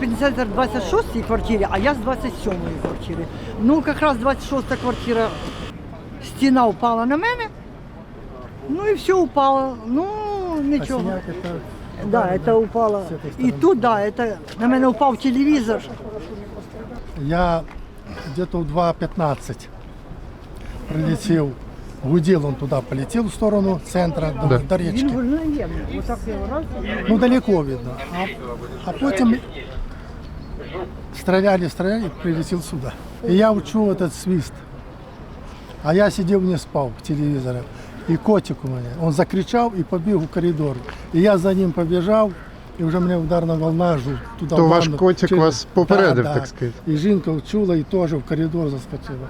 50 в 26 квартирі, а я з 27 квартири. Ну, якраз 26 квартира, стіна впала на мене, ну і все упало. Ну, нічого. Синяк это... Да, это упало. С этой И стороны. тут, да, это на меня упал телевизор. Я где-то в 2.15 прилетел, гудел он туда, полетел в сторону центра, до, до речки. Він мгновенно, вот так його раз. Ну, далеко видно. А, а потім стреляли, стреляли, прилетел сюда. И я учу этот свист. А я сидел, не спал к телевизору. И котик у меня, он закричал и побег в коридор. И я за ним побежал, и вже мене ударна волна жу, туди То в ваш ванну. котик Через- вас попередив, так сказати. І жінка чула і теж в коридор заскочила.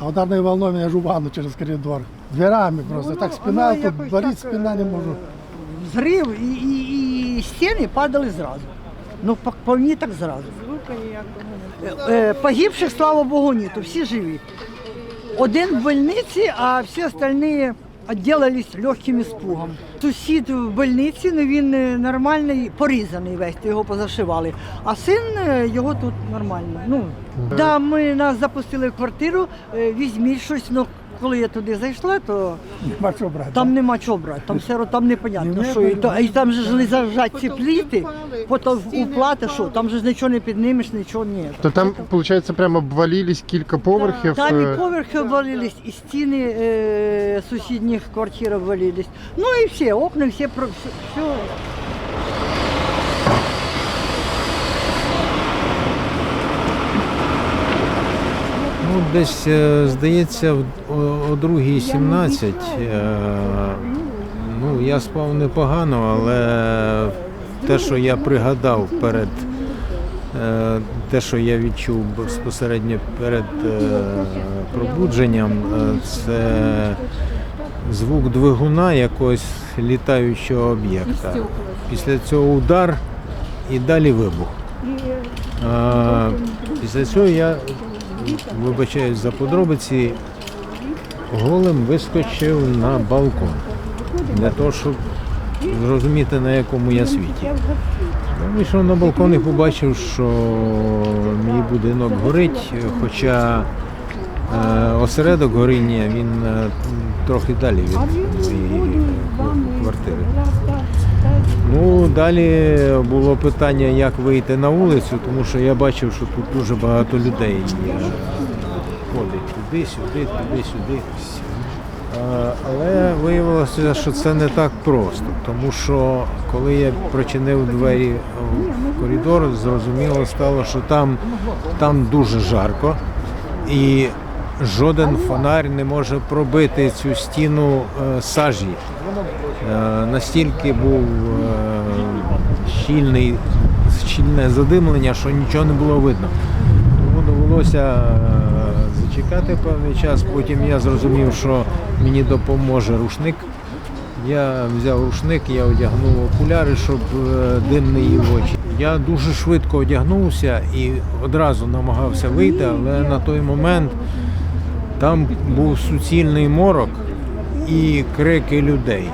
А ударною волною мене ж у ванну через коридор. Дверами просто. Так спина, воно тут якось болить, так, спина не можу. Взрив і, і, і стіни падали зразу. Ну, по, по мені так зразу. Е, е, Погибших, слава Богу, нету, всі живі. Один в больниці, а всі остальні відділились легким іспугом. Сусід в больниці, ну він е, нормальний, порізаний весь, його позашивали. А син е, його тут нормально. Ну, да, ми нас запустили в квартиру, е, візьміть щось, ну коли я туди зайшла, то Нема що брати. там нема чого брати, там все там непонятно, що і, то, і там же ж лежать ці пліти, потім уплати, що там же ж нічого не піднімеш, нічого ні. То там, виходить, прямо обвалились кілька поверхів. Там і поверхи обвалились, і стіни е, сусідніх квартир обвалились. Ну і всі, окна, всі, про- все, все. Ну, десь, е, здається, о, о 2.17. е, Ну, я спав непогано, але те, що я пригадав перед е, те, що я відчув безпосередньо перед е, пробудженням, е, це звук двигуна якогось літаючого об'єкта. Після цього удар і далі вибух. Після цього я вибачаюсь за подробиці, голим вискочив на балкон для того, щоб зрозуміти, на якому я світі. Вийшов на балкон і побачив, що мій будинок горить, хоча е, осередок горіння він е, трохи далі від моєї квартири. Ну, далі було питання, як вийти на вулицю, тому що я бачив, що тут дуже багато людей ходить туди, сюди, туди, сюди. Е, Але виявилося, що це не так просто, тому що коли я прочинив двері в коридор, зрозуміло стало, що там, там дуже жарко і жоден фонарь не може пробити цю стіну е, сажі. Е, Настільки був е, щільний, щільне задимлення, що нічого не було видно. Тому довелося е, зачекати певний час. Потім я зрозумів, що мені допоможе рушник. Я взяв рушник, я одягнув окуляри, щоб е, дим не їв очі. Я дуже швидко одягнувся і одразу намагався вийти, але на той момент там був суцільний морок і крики людей.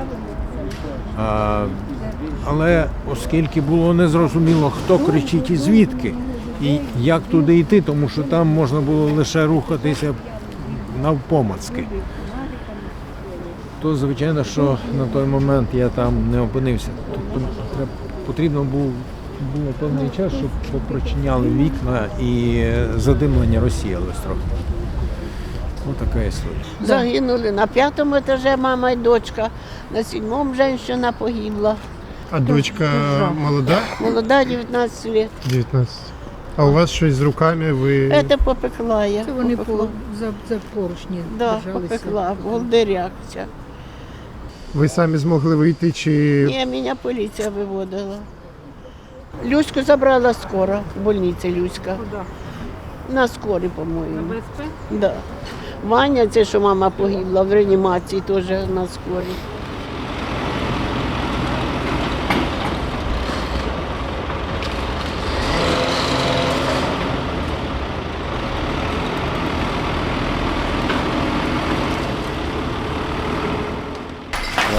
Але оскільки було незрозуміло, хто кричить і звідки, і як туди йти, тому що там можна було лише рухатися навпомацки, то звичайно, що на той момент я там не опинився. Тобто потрібно був, було певний час, щоб попрочиняли вікна і задимлення розсіялось трохи. Ось така історія. Загинули на пятом этаже мама и дочка, на седьмом женщина погибла. А дочка молода? Молода 19 лет. 19. А у вас щось з руками, ви. Это попекла я. Це вони попекла. по, за, за поручні Да, попекла, волдиряк ця. Ви самі змогли вийти чи. Ні, мене поліція виводила. Люську забрала скоро, в больниці Люська. На скорі, по-моєму. БСП? Да. Ваня, це що мама погибла в реанімації, теж на скорі.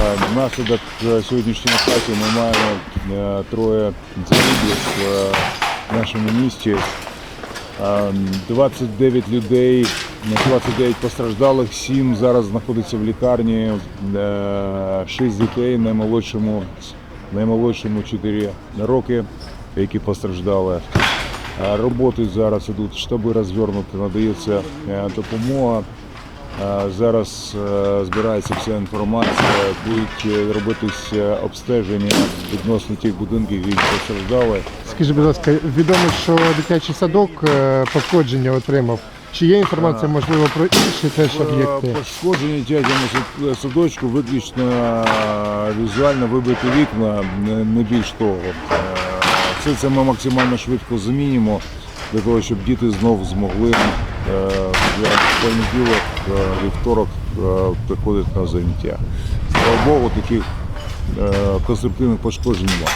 Е, Внаслідок е, сьогоднішньої атаки ми маємо е, троє загиблих е, в нашому місті. Е, 29 людей, 29 постраждалих, 7 зараз знаходиться в лікарні, 6 дітей, наймолодшому, наймолодшому 4 роки, які постраждали. Роботи зараз ідуть, штаби розвернуті, надається допомога. Е, Зараз е, збирається вся інформація, будуть е, робитись обстеження відносно тих будинків, які постраждали. Скажіть, будь ласка, відомо, що дитячий садок пошкодження отримав. Чи є інформація, можливо, про інші теж об'єкти? Пошкоджені дядьому сад- садочку виключно візуально вибиті вікна, не більш того. Все це ми максимально швидко замінимо для того, щоб діти знов змогли е, вже в понеділок, е, вівторок приходить на заняття. Слава Богу, таких е, конструктивних пошкоджень немає.